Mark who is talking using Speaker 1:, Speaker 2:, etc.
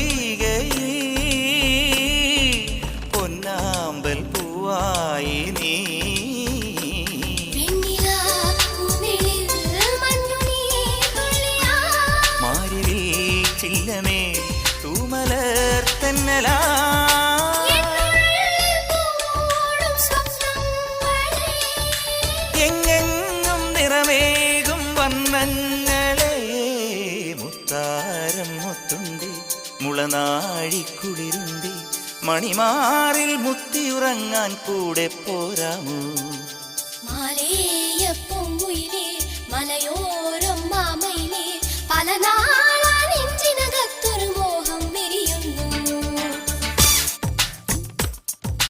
Speaker 1: അംബികയേ പൊന്നാമ്പൽ പൂവായി നീ. മാരിവിൽ ചില്ലമേ തൂമലർ തന്നലാ. എങ്ങെങ്ങും നിറമേകും വന്നങ്ങൾ മുത്താരം മുത്തുണ്ടി മുളനാഴിക്കുളിരുണ്ടി മണിമാറിൽ മുത്തിയുറങ്ങാൻ കൂടെ പോരാമോ?
Speaker 2: മാലേയ പൊങ്കുയിലേ നാൾ